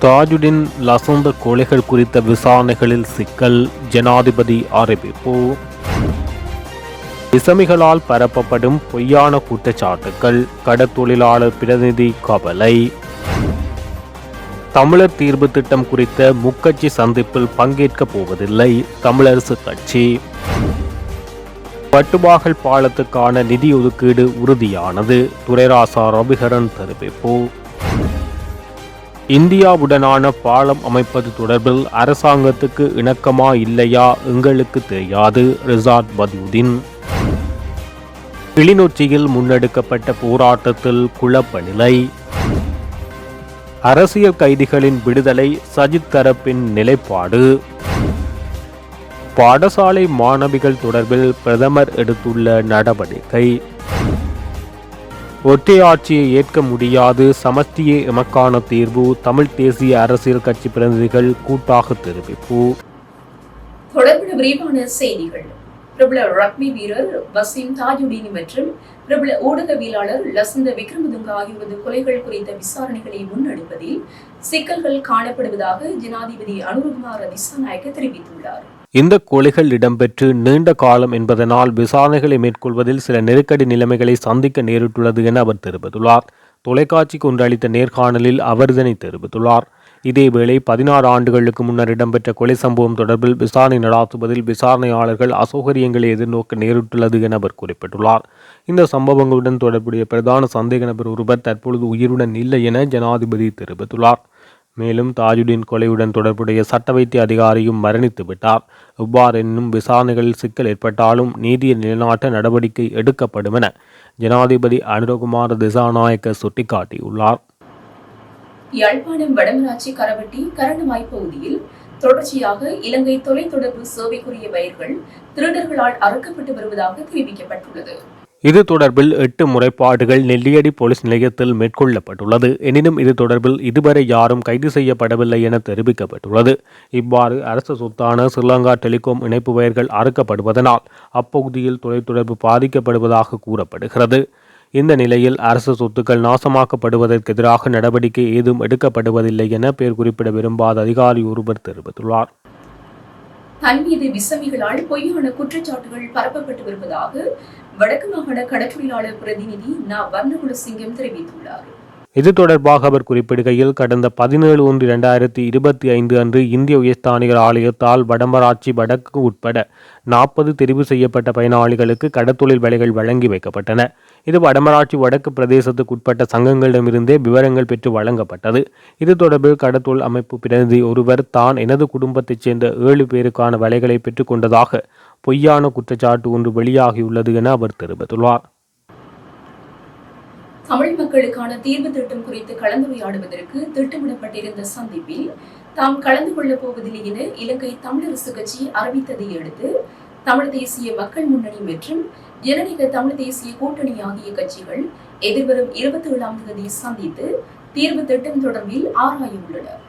Tajuddin Lasantha கொலைகள் குறித்த விசாரணைகளில் சிக்கல் ஜனாதிபதி அறிவிப்பு. இசமிகளால் பரப்பப்படும் பொய்யான குற்றச்சாட்டுகள் கடத்தொழிலாளர் பிரதிநிதி கவலை. தமிழர் தீர்வு திட்டம் குறித்த முக்கட்சி சந்திப்பில் பங்கேற்கப் போவதில்லை தமிழரசு கட்சி. பட்டுவாகல் பாலத்துக்கான நிதி ஒதுக்கீடு உறுதியானது துரைராசா ரவிகரன் தெரிவிப்பு. இந்தியாவுடனான பாலம் அமைப்பது தொடர்பில் அரசாங்கத்துக்கு இணக்கமா இல்லையா எங்களுக்கு தெரியாது ரிசார்ட் பதியுதீன் கிளிநொச்சியில் முன்னெடுக்கப்பட்ட போராட்டத்தில் குழப்ப நிலை அரசியல் கைதிகளின் விடுதலை சஜித் தரப்பின் நிலைப்பாடு. பாடசாலை மாணவிகள் தொடர்பில் பிரதமர் எடுத்துள்ள நடவடிக்கை. ஒற்றையாட்சியை ஏற்க முடியாது. சமஸ்தியே எமக்கான தீர்வு. தமிழ் தேசிய அரசியல் கட்சி பிரதிநிதிகள் கூட்டாக தெரிவிப்பு. தொடர்புடைய விரிவான செய்திகள். பிரபல ரக்பி வீரர் வசீம் தாஜுடீன் மற்றும் பிரபல ஊடகவியலாளர் லசந்த விக்ரமதுங்க ஆகியோரது கொலைகள் குறித்த விசாரணைகளை முன்னெடுப்பதில் சிக்கல்கள் காணப்படுவதாக ஜனாதிபதி அனுரகுமார் திசாநாயக்க தெரிவித்துள்ளார். இந்த கொலைகள் இடம்பெற்று நீண்ட காலம் என்பதனால் விசாரணைகளை மேற்கொள்வதில் சில நெருக்கடி நிலைமைகளை சந்திக்க நேரிட்டுள்ளது என அவர் தெரிவித்துள்ளார். தொலைக்காட்சிக்கு ஒன்று அளித்த நேர்காணலில் அவர் இதனை தெரிவித்துள்ளார். இதேவேளை பதினாறு ஆண்டுகளுக்கு முன்னர் இடம்பெற்ற கொலை சம்பவம் தொடர்பில் விசாரணை நடாத்துவதில் விசாரணையாளர்கள் அசௌகரியங்களை எதிர்நோக்க நேரிட்டுள்ளது என அவர் குறிப்பிட்டுள்ளார். இந்த சம்பவங்களுடன் தொடர்புடைய பிரதான சந்தேக நபர் ஒருவர் தற்பொழுது உயிருடன் இல்லை என ஜனாதிபதி தெரிவித்துள்ளார். மேலும் தாஜுடின் கொலையுடன் தொடர்புடைய சட்ட வைத்திய அதிகாரியும் மரணித்து விட்டார். இவ்வாறென்னும் விசாரணைகளில் சிக்கல் ஏற்பட்டாலும் நீதியை நிலைநாட்ட நடவடிக்கை எடுக்கப்படும் என ஜனாதிபதி அனுரகுமார் திசாநாயக்க சுட்டிக்காட்டியுள்ளார். யாழ்ப்பாணம் வடமராட்சி கரவட்டி கரண்டுமாய் பகுதியில் தொடர்ச்சியாக இலங்கை தொலைத்தொடர்பு சேவைக்குரிய வயர்கள் திருடர்களால் அறுக்கப்பட்டு வருவதாக தெரிவிக்கப்பட்டுள்ளது. இது தொடர்பில் எட்டு முறைப்பாடுகள் நெல்லியடி போலீஸ் நிலையத்தில் மேற்கொள்ளப்பட்டுள்ளது. எனினும் இது தொடர்பில் இதுவரை யாரும் கைது செய்யப்படவில்லை என தெரிவிக்கப்பட்டுள்ளது. இவ்வாறு அரசு சொத்தான ஸ்ரீலங்கா டெலிகாம் இணைப்பு வயர்கள் அறுக்கப்படுவதனால் அப்பகுதியில் தொலைத்தொடர்பு பாதிக்கப்படுவதாக கூறப்படுகிறது. இந்த நிலையில் அரசு சொத்துக்கள் நாசமாக்கப்படுவதற்கு எதிராக நடவடிக்கை ஏதும் எடுக்கப்படுவதில்லை என பெயர் குறிப்பிட விரும்பாத அதிகாரி ஒருவர் தெரிவித்துள்ளார். தன் மீது விசமிகளால் பொய்யான குற்றச்சாட்டுகள் பரப்பப்பட்டு வருவதாக வடக்கு மாகாண கடற்றொழிலாளர் பிரதிநிதி நா. வர்ணகுல சிங்கம் தெரிவித்துள்ளார். இது தொடர்பாக அவர் குறிப்பிடுகையில் கடந்த பதினேழு ஒன்று இரண்டாயிரத்தி இருபத்தி ஐந்து அன்று இந்திய உயர்ஸ்தானிகள் ஆலயத்தால் வடமராட்சி வடக்கு உட்பட நாற்பது தெரிவு செய்யப்பட்ட பயனாளிகளுக்கு கடத்தொழில் வேலைகள் வழங்கி வைக்கப்பட்டன. இது வடமராட்சி வடக்கு பிரதேசத்துக்கு உட்பட்ட சங்கங்களிடமிருந்தே விவரங்கள் பெற்று வழங்கப்பட்டது. இது தொடர்பில் கடத்தொழில் அமைப்பு பிரதிநிதி ஒருவர் தான் எனது குடும்பத்தைச் சேர்ந்த ஏழு பேருக்கான வேலைகளை பெற்றுக்கொண்டதாக பொய்யான குற்றச்சாட்டு ஒன்று வெளியாகியுள்ளது என அவர் தெரிவித்துள்ளார். தமிழ் மக்களுக்கான தீர்வு திட்டம் குறித்து கலந்துரையாடுவதற்கு திட்டமிடப்பட்டிருந்த சந்திப்பில் தாம் கலந்து கொள்ளப் போவதில்லை என இலங்கை தமிழரசு கட்சி அறிவித்ததை அடுத்து தமிழ் தேசிய மக்கள் முன்னணி மற்றும் ஜனநாயக தமிழ் தேசிய கூட்டணி ஆகிய கட்சிகள் எதிர்வரும் இருபத்தி ஏழாம் தேதி சந்தித்து தீர்வு திட்டம் தொடர்பில் ஆராய உள்ளனர்.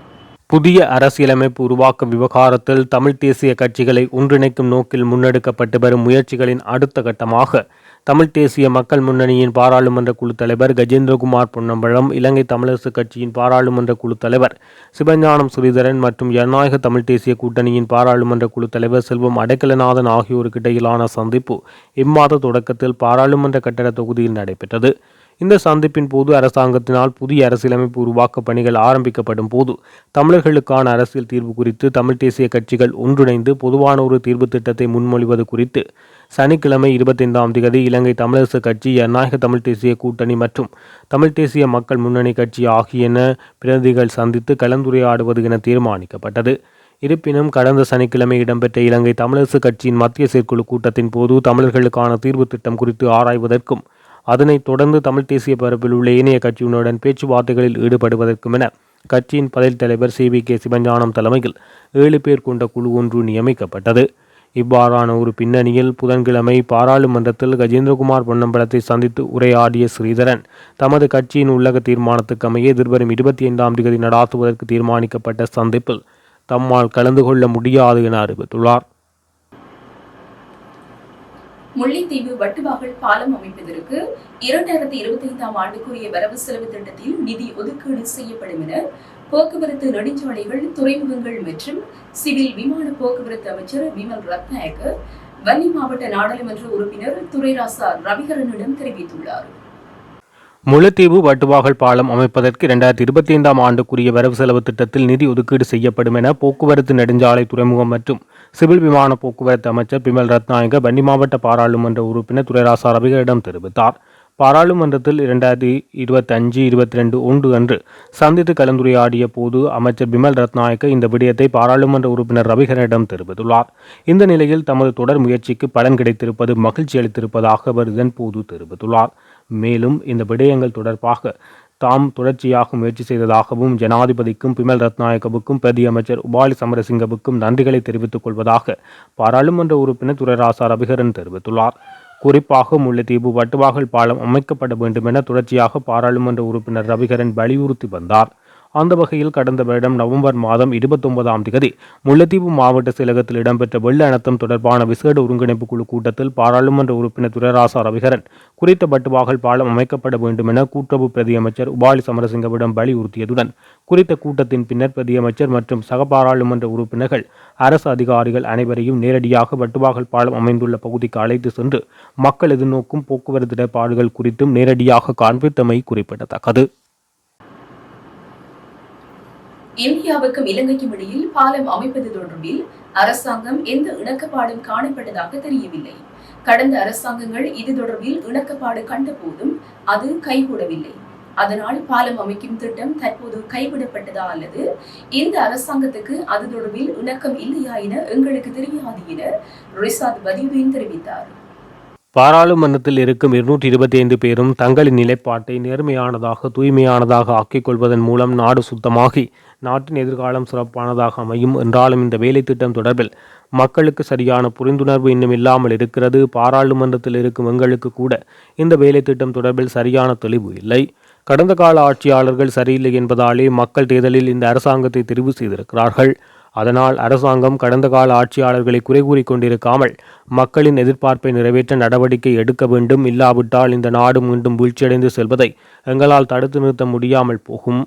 புதிய அரசியலமைப்பு உருவாக்க விவகாரத்தில் தமிழ் தேசிய கட்சிகளை ஒன்றிணைக்கும் நோக்கில் முன்னெடுக்கப்பட்டு வரும் முயற்சிகளின் அடுத்த கட்டமாக தமிழ் தேசிய மக்கள் முன்னணியின் பாராளுமன்ற குழு தலைவர் கஜேந்திரகுமார் பொன்னம்பலம் இலங்கை தமிழரசு கட்சியின் பாராளுமன்ற குழு தலைவர் சிவஞானம் ஸ்ரீதரன் மற்றும் ஜனநாயக தமிழ் தேசிய கூட்டணியின் பாராளுமன்ற குழு தலைவர் செல்வம் அடைக்கலநாதன் ஆகியோருக்கு இடையிலான சந்திப்பு இம்மாத தொடக்கத்தில் பாராளுமன்ற கட்டட தொகுதியில் நடைபெற்றது. இந்த சந்திப்பின் போது அரசாங்கத்தினால் புதிய அரசியலமைப்பு உருவாக்க பணிகள் ஆரம்பிக்கப்படும் போது தமிழர்களுக்கான அரசியல் தீர்வு குறித்து தமிழ் தேசிய கட்சிகள் ஒன்றிணைந்து பொதுவான ஒரு தீர்வு திட்டத்தை முன்மொழிவது குறித்து சனிக்கிழமை இருபத்தைந்தாம் தேதி இலங்கை தமிழரசு கட்சி ஜனநாயக தமிழ் தேசிய கூட்டணி மற்றும் தமிழ் தேசிய மக்கள் முன்னணி கட்சி ஆகியன பிரதிகள் சந்தித்து கலந்துரையாடுவது என தீர்மானிக்கப்பட்டது. இருப்பினும் கடந்த சனிக்கிழமை இடம்பெற்ற இலங்கை தமிழரசு கட்சியின் மத்திய செயற்குழு கூட்டத்தின் போது தமிழர்களுக்கான தீர்வு திட்டம் குறித்து ஆராய்வதற்கும் அதனைத் தொடர்ந்து தமிழ் தேசிய பரப்பில் உள்ள இணைய கட்சியினருடன் பேச்சுவார்த்தைகளில் ஈடுபடுவதற்கும் என கட்சியின் பதில் தலைவர் சி வி கே சிவஞானம் தலைமையில் ஏழு பேர் கொண்ட குழு ஒன்று நியமிக்கப்பட்டது. இவ்வாறான ஒரு பின்னணியில் புதன்கிழமை பாராளுமன்றத்தில் கஜேந்திரகுமார் பொன்னம்பலத்தை சந்தித்து உரையாடிய ஸ்ரீதரன் தமது கட்சியின் உள்ளக தீர்மானத்துக்கு அமைய எதிர்வரும் இருபத்தி ஐந்தாம் தேதி நடாத்துவதற்கு தீர்மானிக்கப்பட்ட சந்திப்பில் தம்மால் கலந்து கொள்ள முடியாது என அறிவித்துள்ளார். முல்லைத்தீவு வட்டுவாகல் பாலம் அமைப்பதற்கு இரண்டாயிரத்தி இருபத்தி ஐந்தாம் ஆண்டுக்குரிய வரவு செலவு திட்டத்தில் நிதி ஒதுக்கீடு செய்யப்படும் என போக்குவரத்து நெடுஞ்சாலைகள் துறைமுகங்கள் மற்றும் சிவில் விமான போக்குவரத்து அமைச்சர் விமல் ரத்நாயக்க வன்னி மாவட்ட நாடாளுமன்ற உறுப்பினர் துரைராசா ரவிகரனிடம் தெரிவித்துள்ளார். முல்லைத்தீவு வட்டுவாகல் பாலம் அமைப்பதற்கு இரண்டாயிரத்தி இருபத்தி ஐந்தாம் ஆண்டுக்குரிய வரவு செலவு திட்டத்தில் நிதி ஒதுக்கீடு செய்யப்படும் என போக்குவரத்து நெடுஞ்சாலை துறைமுகம் மற்றும் சிவில் விமான போக்குவரத்து அமைச்சர் பிமல் ரத்நாயக வன்னி மாவட்ட பாராளுமன்ற உறுப்பினர் துரைராசா ரவிகளிடம் தெரிவித்தார். பாராளுமன்றத்தில் இரண்டாயிரத்தி இருபத்தி அஞ்சு இருபத்தி ரெண்டு ஒன்று அன்று சந்தித்து கலந்துரையாடிய போது அமைச்சர் பிமல் ரத்நாயக்க இந்த விடயத்தை பாராளுமன்ற உறுப்பினர் ரவிகரனிடம் தெரிவித்துள்ளார். இந்த நிலையில் தமது தொடர் முயற்சிக்கு பலன் கிடைத்திருப்பது மகிழ்ச்சி அளித்திருப்பதாக அவர் இதன்போது தெரிவித்துள்ளார். மேலும் இந்த விடயங்கள் தொடர்பாக தாம் தொடர்ச்சியாக முயற்சி செய்ததாகவும் ஜனாதிபதிக்கும் பிமல் ரத்நாயக்கவுக்கும் பிரதியமைச்சர் உபாலி சமரசிங்கவுக்கும் நன்றிகளை தெரிவித்துக் கொள்வதாக பாராளுமன்ற உறுப்பினர் துரைராசா ரவிகரன் தெரிவித்துள்ளார். குறிப்பாக முல்லைத்தீவு வட்டுவாகல் பாலம் அமைக்கப்பட வேண்டும் என தொடர்ச்சியாக பாராளுமன்ற உறுப்பினர் ரவிகரன் வலியுறுத்தி வந்தார். அந்த வகையில் கடந்த வருடம் நவம்பர் மாதம் இருபத்தொன்பதாம் தேதி முல்லைத்தீவு மாவட்ட செயலகத்தில் இடம்பெற்ற வெள்ள அனர்த்தம் தொடர்பான விசேட ஒருங்கிணைப்பு குழு கூட்டத்தில் பாராளுமன்ற உறுப்பினர் துரராசா ரவிகரன் குறித்த பட்டுவாகல் பாலம் அமைக்கப்பட வேண்டும் என கூட்டுறவு பிரதியமைச்சர் உபாலி சமரசிங்கவிடம் வலியுறுத்தியதுடன் குறித்த கூட்டத்தின் பின்னர் பிரதியமைச்சர் மற்றும் சக பாராளுமன்ற உறுப்பினர்கள் அரசு அதிகாரிகள் அனைவரையும் நேரடியாக வட்டுவாகல் பாலம் அமைந்துள்ள பகுதிக்கு அழைத்து சென்று மக்கள் எதிர்நோக்கும் போக்குவரத்து இடர்பாடுகள் குறித்தும் நேரடியாக காண்பித்தமை குறிப்பிடத்தக்கது. இந்தியாவுக்கும் இலங்கைக்கும் இடையில் பாலம் அமைப்பது தொடர்பில் அரசாங்கம் எந்த இணக்கப்பாடும் காணப்பட்டதாக தெரியவில்லை. கடந்த அரசாங்கங்கள் இது தொடர்பில் இணக்கப்பாடு கண்டபோதும் அது கைகூடவில்லை. அதனால் பாலம் அமைக்கும் திட்டம் தற்போது கைவிடப்பட்டதா அல்லது இந்த அரசாங்கத்துக்கு அது தொடர்பில் இணக்கம் இல்லையா என எங்களுக்கு தெரியாது என ரிசாத் பதியுதீன் தெரிவித்தார். பாராளுமன்றத்தில் இருக்கும் இருநூற்றி இருபத்தி ஐந்து பேரும் தங்களின் நிலைப்பாட்டை நேர்மையானதாக தூய்மையானதாக ஆக்கிக் கொள்வதன் மூலம் நாடு சுத்தமாகி நாட்டின் எதிர்காலம் சிறப்பானதாக அமையும் என்றாலும் இந்த வேலை திட்டம் தொடர்பில் மக்களுக்கு சரியான புரிந்துணர்வு இன்னும் இல்லாமல் இருக்கிறது. பாராளுமன்றத்தில் இருக்கும் எங்களுக்கு கூட இந்த வேலை திட்டம் தொடர்பில் சரியான தெளிவு இல்லை. கடந்த கால ஆட்சியாளர்கள் சரியில்லை என்பதாலே மக்கள் தேர்தலில் இந்த அரசாங்கத்தை தெரிவு செய்திருக்கிறார்கள். அதனால் அரசாங்கம் கடந்த கால ஆட்சியாளர்களை குறை கூறி கொண்டிருக்காமல் மக்களின் எதிர்பார்ப்பை நிறைவேற்ற நடவடிக்கை எடுக்க வேண்டும். இல்லாவிட்டால் இந்த நாடு மீண்டும் வீழ்ச்சியடைந்து செல்வதை எங்களால் தடுத்து நிறுத்த முடியாமல் போகும்.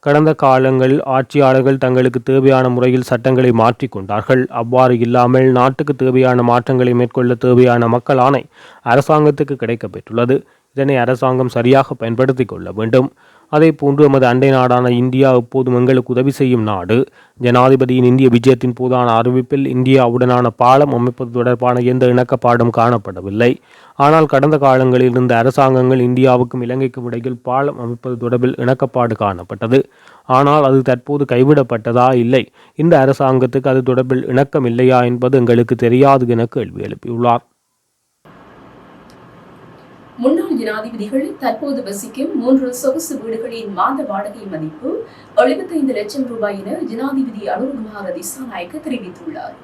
கடந்த காலங்கள் ஆட்சியாளர்கள் தங்களுக்கு தேவையான முறையில் சட்டங்களை மாற்றிக்கொண்டார்கள் அவ்வாறு இல்லாமல் நாட்டுக்கு தேவையான மாற்றங்களை மேற்கொள்ள தேவையான மக்கள் ஆணை அரசாங்கத்துக்கு கிடைக்கப்பெற்றுள்ளது. இதனை அரசாங்கம் சரியாக பயன்படுத்திக் கொள்ள வேண்டும். அதே போன்று நமது அண்டை நாடான இந்தியா எப்போதும் எங்களுக்கு உதவி செய்யும் நாடு. ஜனாதிபதியின் இந்திய விஜயத்தின் போதான அறிவிப்பில் இந்தியாவுடனான பாலம் அமைப்பது தொடர்பான எந்த இணக்கப்பாடும் காணப்படவில்லை. ஆனால் கடந்த காலங்களில் இருந்த அரசாங்கங்கள் இந்தியாவுக்கும் இலங்கைக்கும் இடையில் பாலம் அமைப்பது தொடர்பில் இணக்கப்பாடு காணப்பட்டது. ஆனால் அது தற்போது கைவிடப்பட்டதா? இல்லை. இந்த அரசாங்கத்துக்கு அது தொடர்பில் இணக்கம் இல்லையா என்பது எங்களுக்கு தெரியாது என கேள்வி எழுப்பியுள்ளார். முன்னாள் ஜனாதிபதிகள் தற்போது வசிக்கும் மூன்று சொகுசு வீடுகளின் மாத வாடகை மதிப்பு எழுபத்தைந்து லட்சம் ரூபாய் என ஜனாதிபதி அனுர்குமார திசாநாயக்க தெரிவித்துள்ளார்.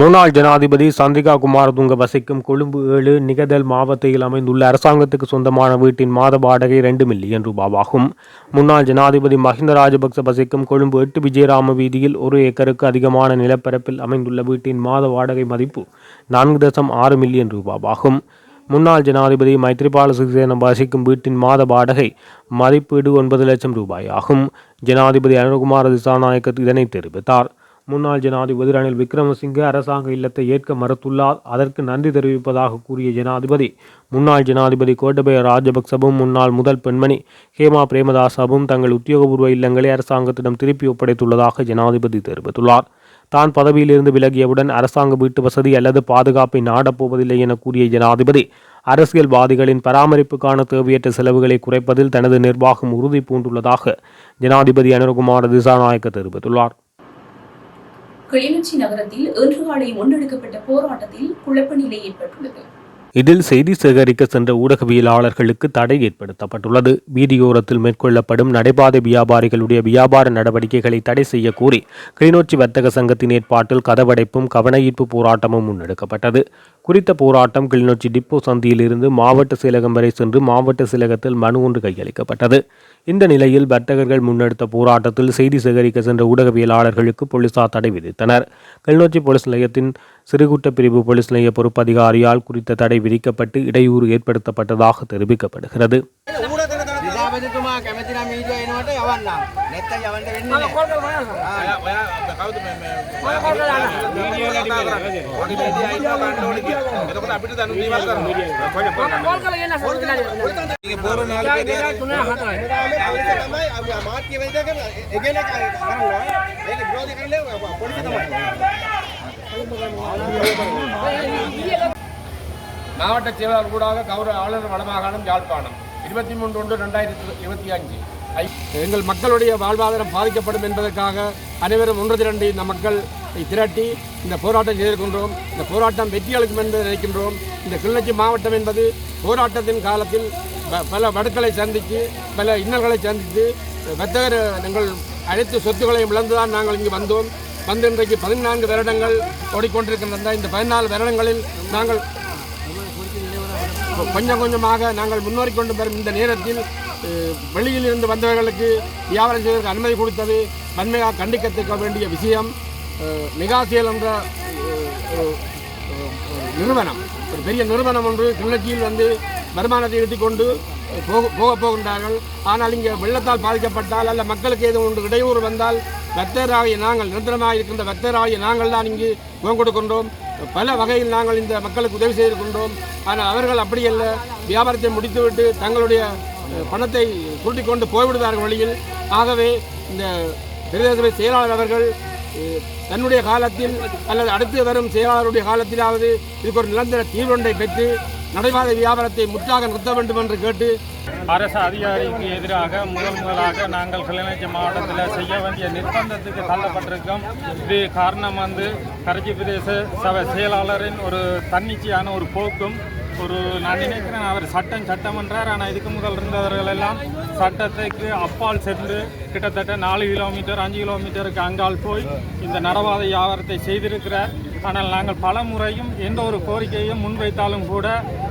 முன்னாள் ஜனாதிபதி சந்திகா குமாரதுங்க வசிக்கும் கொழும்பு ஏழு நிகதல் மாவட்டத்தில் அமைந்துள்ள அரசாங்கத்துக்கு சொந்தமான வீட்டின் மாத வாடகை ரெண்டு மில்லியன் ரூபாவாகும். முன்னாள் ஜனாதிபதி மஹிந்த ராஜபக்ச வசிக்கும் கொழும்பு எட்டு விஜயராம வீதியில் ஒரு ஏக்கருக்கு அதிகமான நிலப்பரப்பில் அமைந்துள்ள வீட்டின் மாத வாடகை மதிப்பு நான்கு தசம் ஆறு மில்லியன் ரூபாவாகும். முன்னாள் ஜனாதிபதி மைத்ரிபால சிறிசேன வசிக்கும் வீட்டின் மாத வாடகை மதிப்பீடு ஒன்பது லட்சம் ரூபாய் ஆகும். ஜனாதிபதி அனுகுமார் திசாநாயக்க இதனை தெரிவித்தார். முன்னாள் ஜனாதிபதி ரணில் விக்ரமசிங்கே அரசாங்க இல்லத்தை ஏற்க மறுத்துள்ளார். அதற்கு நன்றி தெரிவிப்பதாக கூறிய ஜனாதிபதி முன்னாள் ஜனாதிபதி கோட்டபய ராஜபக்சவும் முன்னாள் முதல் பெண்மணி ஹேமா பிரேமதாசவும் தங்கள் உத்தியோகபூர்வ இல்லங்களை அரசாங்கத்திடம் திருப்பி ஒப்படைத்துள்ளதாக ஜனாதிபதி தெரிவித்துள்ளார். தான் பதவியிலிருந்து விலகியவுடன் அரசாங்க வீட்டு வசதி அல்லது பாதுகாப்பை நாடப்போவதில்லை என கூறிய ஜனாதிபதி அரசியல்வாதிகளின் பராமரிப்புக்கான தேவையற்ற செலவுகளை குறைப்பதில் தனது நிர்வாகம் உறுதி பூண்டுள்ளதாக ஜனாதிபதி அனுரகுமார் திசாநாயக்க தெரிவித்துள்ளார். கிளிநொச்சி நகரத்தில் இன்று காலை முன்னெடுக்கப்பட்ட போராட்டத்தில் குழப்ப நிலை ஏற்பட்டுள்ளது. இதில் செய்தி சேகரிக்க சென்ற ஊடகவியலாளர்களுக்கு தடை ஏற்படுத்தப்பட்டுள்ளது. வீதியோரத்தில் மேற்கொள்ளப்படும் நடைபாதை வியாபாரிகளுடைய வியாபார நடவடிக்கைகளை தடை செய்ய கோரி கிளிநொச்சி வர்த்தக சங்கத்தின் ஏற்பாட்டில் கதவடைப்பும் கவனஈர்ப்பு போராட்டமும் முன்னெடுக்கப்பட்டது. குறித்த போராட்டம் கிளிநொச்சி டிப்போ சந்தியிலிருந்து மாவட்ட செயலகம் வரை சென்று மாவட்ட செயலகத்தில் மனு ஒன்று கையளிக்கப்பட்டது. இந்த நிலையில் வர்த்தகர்கள் முன்னெடுத்த போராட்டத்தில் செய்தி சேகரிக்க சென்ற ஊடகவியலாளர்களுக்கு போலீசார் தடை விதித்தனர். கிளிநொச்சி போலீஸ் நிலையத்தின் சிறுகுட்ட பிரிவு போலீஸ் நிலைய பொறுப்பதிகாரியால் குறித்த தடை விதிக்கப்பட்டு இடையூறு ஏற்படுத்தப்பட்டதாக தெரிவிக்கப்படுகிறது. மட்டும் எவன் தான். நெத்த எவன் மாற்றி வைத்தாக்க மாவட்ட செயலாளர் கூடாக கௌரவ ஆளுநர் வடமாகாணம் யாழ்ப்பாணம். இருபத்தி மூன்று ஒன்று ரெண்டாயிரத்தி இருபத்தி அஞ்சு. எங்கள் மக்களுடைய வாழ்வாதாரம் பாதிக்கப்படும் என்பதற்காக அனைவரும் ஒன்று திரண்டு இந்த மக்கள் திரட்டி இந்த போராட்டம் செய்திருக்கின்றோம். இந்த போராட்டம் வெற்றியளிக்கும் என்று நினைக்கின்றோம். இந்த கிளிநொச்சி மாவட்டம் என்பது போராட்டத்தின் காலத்தில் ப- பல வடுக்களை சந்தித்து பல இன்னல்களை சந்தித்து வர்த்தகர் எங்கள் அனைத்து சொத்துக்களையும் இழந்துதான் நாங்கள் இங்கு வந்தோம். வந்து இன்றைக்கு பதினான்கு வருடங்கள் ஓடிக்கொண்டிருக்கின்றன. இந்த பதினாலு வருடங்களில் நாங்கள் கொஞ்சம் கொஞ்சமாக நாங்கள் முன்னேறி கொண்டு வரும் இந்த நேரத்தில் வெளியில் இருந்து வந்தவர்களுக்கு வியாபாரம் செய்வதற்கு அனுமதி கொடுத்தது வன்மையாக கண்டிக்கத்தக்க வேண்டிய விஷயம். அஹ், மெகாசியல் என்ற நிறுவனம். ஒரு பெரிய நிறுவனம் ஒன்று கிளர்ச்சியில் வந்து வருமானத்தை ஈட்டிக் கொண்டு போக போக போகின்றார்கள். ஆனால் இங்கே வெள்ளத்தால் பாதிக்கப்பட்டால் அல்ல மக்களுக்கு ஏதோ ஒன்று இடையூறு வந்தால் வர்த்தகராகிய நாங்கள் நிரந்தரமாக இருக்கின்ற வர்த்தகராகிய நாங்கள் தான் இங்கு முகம் கொடுக்கின்றோம். பல வகையில் நாங்கள் இந்த மக்களுக்கு உதவி செய்திருக்கின்றோம். ஆனால் அவர்கள் அப்படியல்ல. வியாபாரத்தை முடித்துவிட்டு தங்களுடைய பணத்தை சுருட்டிக் கொண்டு போய்விடுவார்கள் வழியில். ஆகவே இந்த பிரதேச செயலாளர் அவர்கள் தன்னுடைய காலத்தில் அல்லது அடுத்து வரும் செயலாளருடைய காலத்திலாவது இதுக்கு ஒரு நிரந்தர தீர்வொன்றை பெற்று நடைபாதை வியாபாரத்தை முற்றாக நிறுத்த வேண்டும் என்று கேட்டு அரசு அதிகாரிக்கு எதிராக முதல் முதலாக நாங்கள் கிளிநொச்சி மாவட்டத்தில் செய்ய வேண்டிய நிர்பந்தத்துக்கு தள்ளப்பட்டிருக்கோம். இது காரணம் வந்து கரைச்சி பிரதேச சபை செயலாளரின் ஒரு தன்னிச்சையான ஒரு போக்கும். ஒரு நான் நினைக்கிறேன் அவர் சட்டம் சட்டம் என்றார். ஆனால் இதுக்கு முதல் இருந்தவர்கள் எல்லாம் சட்டத்துக்கு அப்பால் சென்று கிட்டத்தட்ட நாலு கிலோமீட்டர் அஞ்சு கிலோமீட்டருக்கு அங்கால் போய் இந்த நடவாத வியாபாரத்தை செய்திருக்கிறார். ஆனால் நாங்கள் பல முறையும் எந்த ஒரு கோரிக்கையும் முன்வைத்தாலும் கூட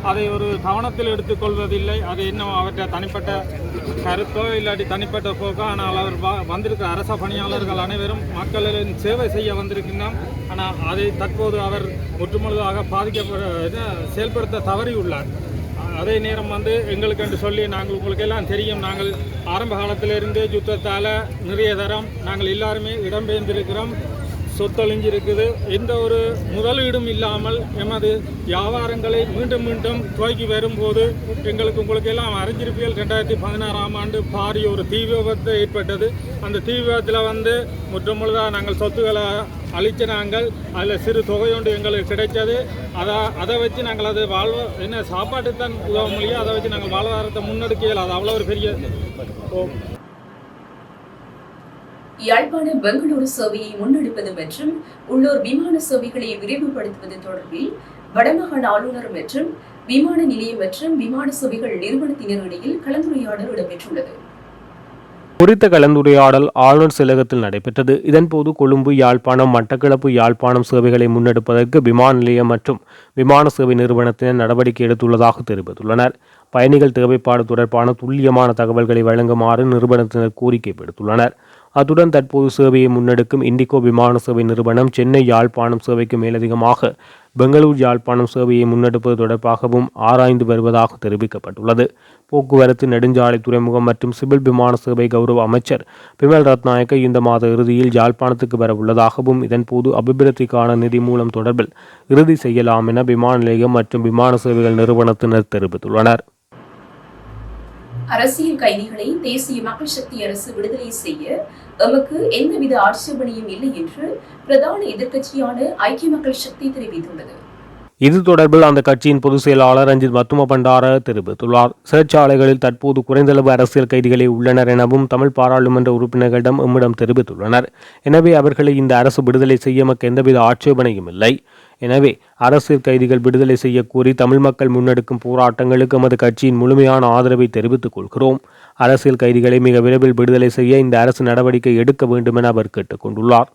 அதை ஒரு கவனத்தில் எடுத்துக்கொள்வதில்லை. அது இன்னும் அவற்றை தனிப்பட்ட கருத்தோ இல்லாட்டி தனிப்பட்ட போக்கோ. ஆனால் அவர் வந்திருக்கிற அரச பணியாளர்கள் அனைவரும் மக்களின் சேவை செய்ய வந்திருக்கின்றோம். ஆனால் அதை தற்போது அவர் முற்றுமுழுதாக பாதிக்கப்பட இது செயல்படுத்த தவறியுள்ளார். அதே நேரம் வந்து எங்களுக்கு என்று சொல்லி நாங்கள் உங்களுக்கெல்லாம் தெரியும். நாங்கள் ஆரம்ப காலத்திலிருந்து யுத்தத்தால் நிறைய தரம் நாங்கள் எல்லாருமே இடம்பெயர்ந்திருக்கிறோம் சொத்தழிஞ்சிருக்குது. எந்த ஒரு முதலீடும் இல்லாமல் எமது வியாபாரங்களை மீண்டும் மீண்டும் துவக்கி வரும்போது எங்களுக்கு உங்களுக்கு எல்லாம் அறிஞ்சிருப்பியல் ரெண்டாயிரத்தி பதினாறாம் ஆண்டு பாரிய ஒரு தீ விபத்து ஏற்பட்டது. அந்த தீ விபத்தில் வந்து முற்றுமுழுதாக நாங்கள் சொத்துக்களை அழிச்ச நாங்கள் அதில் சிறு தொகையொன்று எங்களுக்கு கிடைச்சது. அதை அதை வச்சு நாங்கள் அது வாழ்வ என்ன சாப்பாட்டுக்கு தான் உதவ முடியும் அதை வச்சு நாங்கள் வாழ்வாதாரத்தை முன்னெடுக்கையில் அது அவ்வளோ ஒரு பெரிய யாழ்ப்பாண பெங்களூரு சேவையை முன்னெடுப்பது மற்றும் உள்ளூர் விமான சேவைகளை விரைவுபடுத்துவது தொடர்பில் வடமாகாண ஆளுநர் மற்றும் விமான நிலையம் மற்றும் விமான சேவைகள் நிறுவனத்தினரிடையில் கலந்துரையாடல் இடம்பெற்றுள்ளது. குறித்த கலந்துரையாடல் ஆளுநர் செயலகத்தில் நடைபெற்றது. இதன்போது கொழும்பு யாழ்ப்பாணம் மட்டக்களப்பு யாழ்ப்பாணம் சேவைகளை முன்னெடுப்பதற்கு விமான நிலையம் மற்றும் விமான சேவை நிறுவனத்தினர் நடவடிக்கை எடுத்துள்ளதாக தெரிவித்துள்ளனர். பயணிகள் தேவைப்பாடு தொடர்பான துல்லியமான தகவல்களை வழங்குமாறு நிறுவனத்தினர் கோரிக்கை விடுத்துள்ளனர். அத்துடன் தற்போது சேவையை முன்னெடுக்கும் இண்டிகோ விமான சேவை நிறுவனம் சென்னை யாழ்ப்பாணம் சேவைக்கு மேலதிகமாக பெங்களூர் யாழ்ப்பாணம் சேவையை முன்னெடுப்பது தொடர்பாகவும் ஆராய்ந்து வருவதாக தெரிவிக்கப்பட்டுள்ளது. போக்குவரத்து நெடுஞ்சாலை துறைமுகம் மற்றும் சிவில் விமான சேவை கௌரவ அமைச்சர் பிமல் ரத்நாயக்க இந்த மாத இறுதியில் யாழ்ப்பாணத்துக்கு வர உள்ளதாகவும் இதன்போது அபிவிருத்திக்கான நிதி மூலம் தொடர்பில் இறுதி செய்யலாம் என விமான நிலையம் மற்றும் விமான சேவைகள் நிறுவனத்தினர் தெரிவித்துள்ளனர். அரசியல் கைதிகளை தேசிய மக்கள் சக்தி அரசு விடுதலை செய்ய எமக்கு எந்தவித ஆட்சேபனையும் இல்லை என்று பிரதான எதிர்க்கட்சியான ஐக்கிய மக்கள் சக்தி தெரிவித்துள்ளது. இது தொடர்பில் அந்த கட்சியின் பொதுச் செயலாளர் ரஞ்சித் மத்தும பண்டார தெரிவித்துள்ளார். சிறைச்சாலைகளில் தற்போது குறைந்தளவு அரசியல் கைதிகளே உள்ளனர் எனவும் தமிழ் பாராளுமன்ற உறுப்பினர்களிடம் எம்மிடம் தெரிவித்துள்ளனர். எனவே அவர்களை இந்த அரசு விடுதலை செய்ய எமக்கு எந்தவித ஆட்சேபனையும் இல்லை. எனவே அரசியல் கைதிகள் விடுதலை செய்ய தமிழ் மக்கள் முன்னெடுக்கும் போராட்டங்களுக்கு எமது கட்சியின் முழுமையான ஆதரவை தெரிவித்துக் கொள்கிறோம். அரசியல் கைதிகளை மிக விரைவில் விடுதலை செய்ய இந்த அரசு நடவடிக்கை எடுக்க வேண்டும் என அவர் கேட்டுக்கொண்டுள்ளார்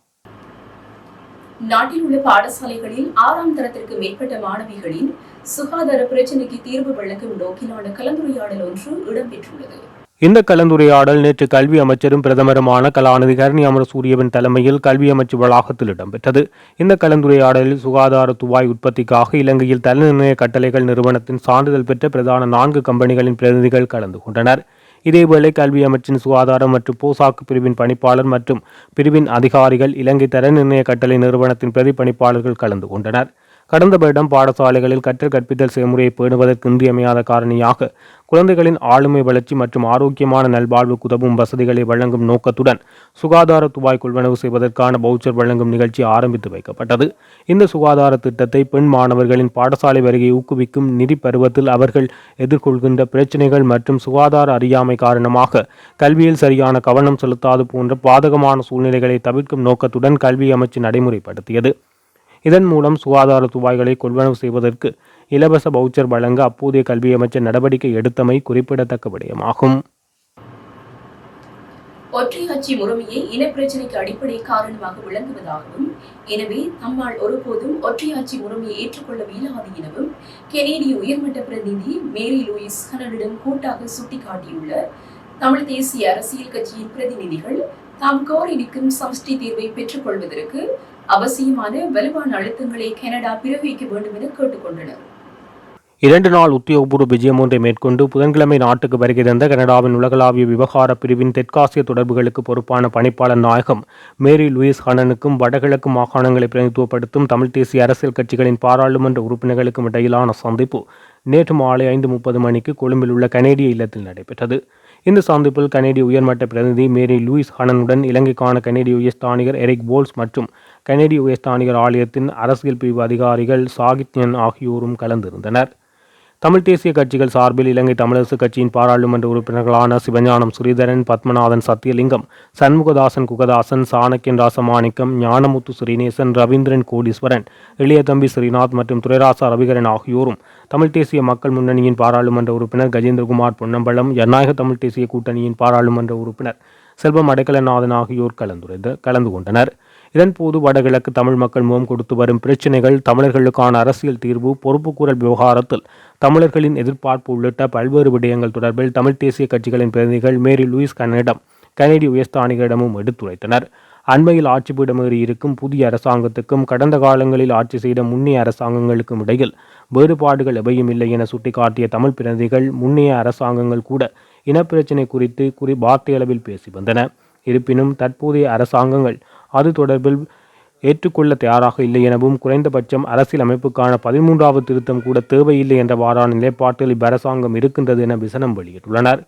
நாட்டில் உள்ள பாடசாலைகளில் ஆறாம் தரத்திற்கு மேற்பட்ட மாணவிகளின் சுகாதார பிரச்சினைக்கு தீர்வு வழங்கும் நோக்கிலான கலந்துரையாடல் ஒன்று இடம்பெற்றுள்ளது. இந்த கலந்துரையாடல் நேற்று கல்வி அமைச்சரும் பிரதமருமான கலாநிதி கருணி அமரசூரியவின் தலைமையில் கல்வி அமைச்சு வளாகத்தில் இடம்பெற்றது. இந்த கலந்துரையாடலில் சுகாதார துவாய் உற்பத்திக்காக இலங்கையில் தலைநிர்ணய கட்டளைகள் நிறுவனத்தின் சான்றிதழ் பெற்ற பிரதான நான்கு கம்பெனிகளின் பிரதிநிதிகள் கலந்து கொண்டனர். இதேவேளை கல்வி அமைச்சின் சுகாதாரம் மற்றும் போசாக்கு பிரிவின் பணிப்பாளர் மற்றும் பிரிவின் அதிகாரிகள் இலங்கை தர நிர்ணய கட்டளை நிறுவனத்தின் பிரதிபணிப்பாளர்கள் கலந்து கொண்டனர். கடந்த வருடம் பாடசாலைகளில் கற்றல் கற்பித்தல் செயல்முறையை பேணுவதற்கு இன்றியமையாத காரணியாக குழந்தைகளின் ஆளுமை வளர்ச்சி மற்றும் ஆரோக்கியமான நல்வாழ்வுக்கு உதவும் வசதிகளை வழங்கும் நோக்கத்துடன் சுகாதார துபாய் கொள்வனவு செய்வதற்கான பவுச்சர் வழங்கும் நிகழ்ச்சி ஆரம்பித்து வைக்கப்பட்டது. இந்த சுகாதார திட்டத்தை பெண் மாணவர்களின் பாடசாலை வருகையை ஊக்குவிக்கும் நிதி பருவத்தில் அவர்கள் எதிர்கொள்கின்ற பிரச்சினைகள் மற்றும் சுகாதார அறியாமை காரணமாக கல்வியில் சரியான கவனம் செலுத்தாது போன்ற பாதகமான சூழ்நிலைகளை தவிர்க்கும் நோக்கத்துடன் கல்வி அமைச்சு நடைமுறைப்படுத்தியது. இதன் மூலம் சுகாதார துபாய்களை கொள்வனவு செய்வதற்கு இலவச பவுச்சர் வழங்க அப்போதைய கல்வி அமைச்சர் நடவடிக்கை எடுத்தமை குறிப்பிடத்தக்க விடயமாகும். ஒற்றையாட்சி முறைமையை இனப்பிரச்சினைக்கு அடிப்படை காரணமாக விளங்குவதாகவும் எனவே தம்மால் ஒருபோதும் ஒற்றையாட்சி முறைமையை ஏற்றுக்கொள்ள இயலாது எனவும் கெனேடிய உயர்மட்ட பிரதிநிதி மேரி லூயிஸ் ஹனனிடம் கூட்டாக சுட்டிக்காட்டியுள்ள தமிழ் தேசிய அரசியல் கட்சியின் பிரதிநிதிகள் தாம் கோரி நிற்கும் சமஷ்டி தீர்வை பெற்றுக்கொள்வதற்கு அவசியமான வலுவான அழுத்தங்களை கனடா பிறவிக்க வேண்டும் என கேட்டுக்கொண்டனர். இரண்டு நாள் உத்தியோகபூர்வ விஜயம் ஒன்றை மேற்கொண்டு புதன்கிழமை நாட்டுக்கு வருகை தந்த கனடாவின் உலகளாவிய விவகார பிரிவின் தெற்காசிய தொடர்புகளுக்கு பொறுப்பான பணிப்பாளர் நாயகம் மேரி லூயிஸ் ஹனனுக்கும் வடகிழக்கு மாகாணங்களை பிரதிநிதித்துவப்படுத்தும் தமிழ் தேசிய அரசியல் கட்சிகளின் பாராளுமன்ற உறுப்பினர்களுக்கும் இடையிலான சந்திப்பு நேற்று மாலை ஐந்து முப்பது மணிக்கு கொழும்பில் உள்ள கனேடிய இல்லத்தில் நடைபெற்றது. இந்த சந்திப்பில் கனேடிய உயர்மட்ட பிரதிநிதி மேரி லூயிஸ் ஹனனுடன் இலங்கைக்கான கனேடிய உயர்ஸ்தானிகர் எரிக் போல்ஸ் மற்றும் கனடி உயர்ஸ்தானிகர் ஆலயத்தின் அரசியல் பிரிவு அதிகாரிகள் சாகித்யன் ஆகியோரும் கலந்திருந்தனர். தமிழ் தேசிய கட்சிகள் சார்பில் இலங்கை தமிழரசு கட்சியின் பாராளுமன்ற உறுப்பினர்களான சிவஞானம் ஸ்ரீதரன் பத்மநாதன் சத்தியலிங்கம் சண்முகதாசன் குகதாசன் சாணக்கியன் ராசமாணிக்கம் ஞானமுத்து ஸ்ரீநேசன் ரவீந்திரன் கோடீஸ்வரன் இளையதம்பி ஸ்ரீநாத் மற்றும் துரைராசா ரவிகரன் ஆகியோரும் தமிழ் தேசிய மக்கள் முன்னணியின் பாராளுமன்ற உறுப்பினர் கஜேந்திரகுமார் பொன்னம்பலம் ஜனநாயக தமிழ் தேசிய கூட்டணியின் பாராளுமன்ற உறுப்பினர் செல்வம் அடைக்கலநாதன் ஆகியோர் கலந்துரைந்த கலந்து கொண்டனர். இதன்போது வடகிழக்கு தமிழ் மக்கள் முகம் கொடுத்து வரும் பிரச்சினைகள் தமிழர்களுக்கான அரசியல் தீர்வு பொறுப்புக்கூறல் விவகாரத்தில் தமிழர்களின் எதிர்பார்ப்பு உள்ளிட்ட பல்வேறு விடயங்கள் தொடர்பில் தமிழ் தேசிய கட்சிகளின் பிரதிநிதிகள் மேரி லூயிஸ் கன்னடம் கனடி உயர்ஸ்தானிகளிடமும் எடுத்துரைத்தனர். அண்மையில் ஆட்சி பீடமேறி இருக்கும் புதிய அரசாங்கத்துக்கும் கடந்த காலங்களில் ஆட்சி செய்த முன்னைய அரசாங்கங்களுக்கும் இடையில் வேறுபாடுகள் எவையும் இல்லை என சுட்டிக்காட்டிய தமிழ் பிரதிநிதிகள் முன்னைய அரசாங்கங்கள் கூட இனப்பிரச்சினை குறித்து குறி வார்த்தையளவில் பேசி வந்தன. இருப்பினும் தற்போதைய அரசாங்கங்கள் அது தொடர்பில் ஏற்றுக்கொள்ள தயாராக இல்லை எனவும் குறைந்தபட்சம் அரசியல் அமைப்புக்கான பதிமூன்றாவது திருத்தம் கூட தேவையில்லை என்றவாறான நிலைப்பாட்டில் இவ்வரசாங்கம் இருக்கின்றது என விசனம் வெளியிட்டுள்ளனர்.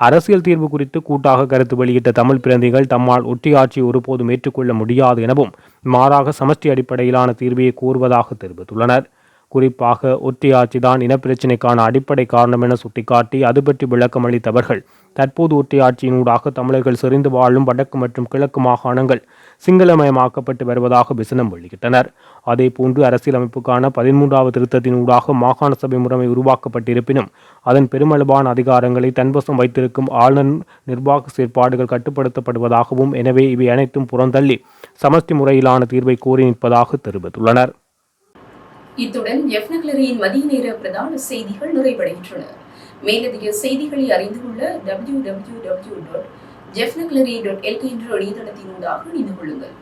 அரசியல் தீர்வு குறித்து கூட்டாக கருத்து வெளியிட்ட தமிழ் பிரதிகள் தம்மால் ஒற்றையாட்சி ஒருபோதும் ஏற்றுக்கொள்ள முடியாது எனவும் மாறாக சமஷ்டி அடிப்படையிலான தீர்வையை கூறுவதாக தெரிவித்துள்ளனர். குறிப்பாக ஒற்றையாட்சிதான் இனப்பிரச்சினைக்கான அடிப்படை காரணம் என சுட்டிக்காட்டி அது பற்றி விளக்கம் அளித்தவர்கள் தற்போது ஒட்டியாட்சியினூடாக தமிழர்கள் செறிந்து வாழும் வடக்கு மற்றும் கிழக்கு மாகாணங்கள் சிங்களமயமாக்கப்பட்டு வருவதாக விசனம் வெளியிட்டனர். அதேபோன்று அரசியலமைப்புக்கான பதிமூன்றாவது திருத்தத்தினூடாக மாகாண சபை முறைமை உருவாக்கப்பட்டிருப்பினும் அதன் பெருமளவான அதிகாரங்களை தன்வசம் வைத்திருக்கும் ஆளுநர் நிர்வாக செயற்பாடுகள் கட்டுப்படுத்தப்படுவதாகவும் எனவே இவை அனைத்தும் புறந்தள்ளி சமஷ்டி முறையிலான தீர்வை கோரி நிற்பதாக தெரிவித்துள்ளனர். இத்துடன் மதிய நேர பிரதான செய்திகள் நிறைவடைகின்றன. மேலதிக செய்திகளை அறிந்து கொள்ள W W W dot Jaffnagallery dot LK என்ற இணையதளத்தினூடாக இணைந்து கொள்ளுங்கள்